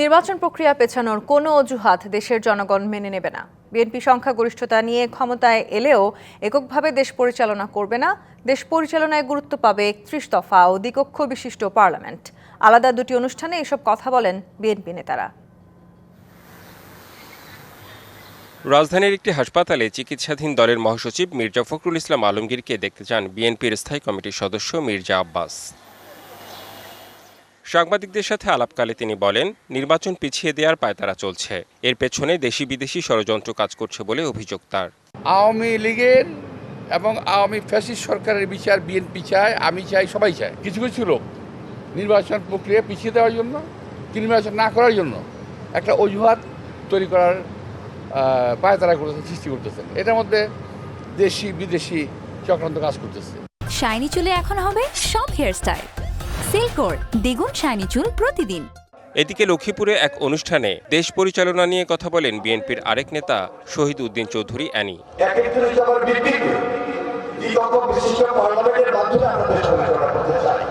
নির্বাচন প্রক্রিয়া পেছানোর কোনো অজুহাত দেশের জনগণ মেনে নেবে না। বিএনপি সংখ্যাগরিষ্ঠতা নিয়ে ক্ষমতায় এলেও এককভাবে দেশ পরিচালনা করবে না। দেশ পরিচালনায় গুরুত্ব পাবে একত্রিশ দফা ও দ্বিকক্ষ বিশিষ্ট পার্লামেন্ট। আলাদা দুটি অনুষ্ঠানে এসব কথা বলেন বিএনপি নেতারা। রাজধানীর একটি হাসপাতালে চিকিৎসাধীন দলের মহাসচিব মির্জা ফখরুল ইসলাম আলমগীরকে দেখতে যান বিএনপির স্থায়ী কমিটির সদস্য মির্জা আব্বাস। সাংবাদিকদের সাথে আলাপকালে তিনি বলেন নির্বাচন পিছিয়ে দেওয়ার পায়তারা চলছে। এর পেছনে দেশি বিদেশি ষড়যন্ত্র কাজ করছে বলে অভিযোগ তার। আওয়ামী লীগের এবং আওয়ামী ফ্যাসিস্ট সরকারের বিচার বিএনপি চায় আমি চাই সবাই চায়। কিছু কিছু লোক নির্বাচন প্রক্রিয়া পিছিয়ে দেওয়ার জন্য কি নির্বাচন না করার জন্য একটা অজুহাত তৈরি করার পায়তারা করতেছেন সৃষ্টি করতেছেন এটার মধ্যে দেশি বিদেশি চক্রান্ত কাজ করতেছে। শাইনি চুলে এখন হবে সব হেয়ারস্টাইল সিল্কোর দ্বিগুণ শাইনি চুল প্রতিদিন। এদিকে লক্ষ্মীপুরে এক অনুষ্ঠানে দেশ পরিচালনা নিয়ে কথা বলেন বিএনপির আরেক নেতা শহীদ উদ্দিন চৌধুরী অ্যানি। একত্রিশ দফার ভিত্তিতে দ্বিকক্ষ বিশিষ্ট পার্লামেন্টের মাধ্যমে আমরা দেশ পরিচালনা করতে চাই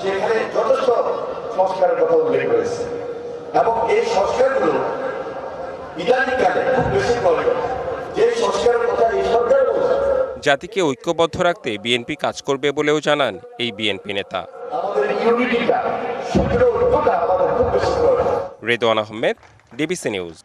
সেখানে যথেষ্ট সংস্কারের কথা উল্লেখ করেছে এবং এই সংস্কারগুলো ইদানিংকালে খুব বেশি প্রয়োজন যে সংস্কারের কথা এই সরকার বলছে জাতিকে ঐক্যবদ্ধ রাখতে বিএনপি কাজ করবে বলেও জানান এই বিএনপি নেতা। রেদওয়ান আহমেদ ডিবিসি নিউজ।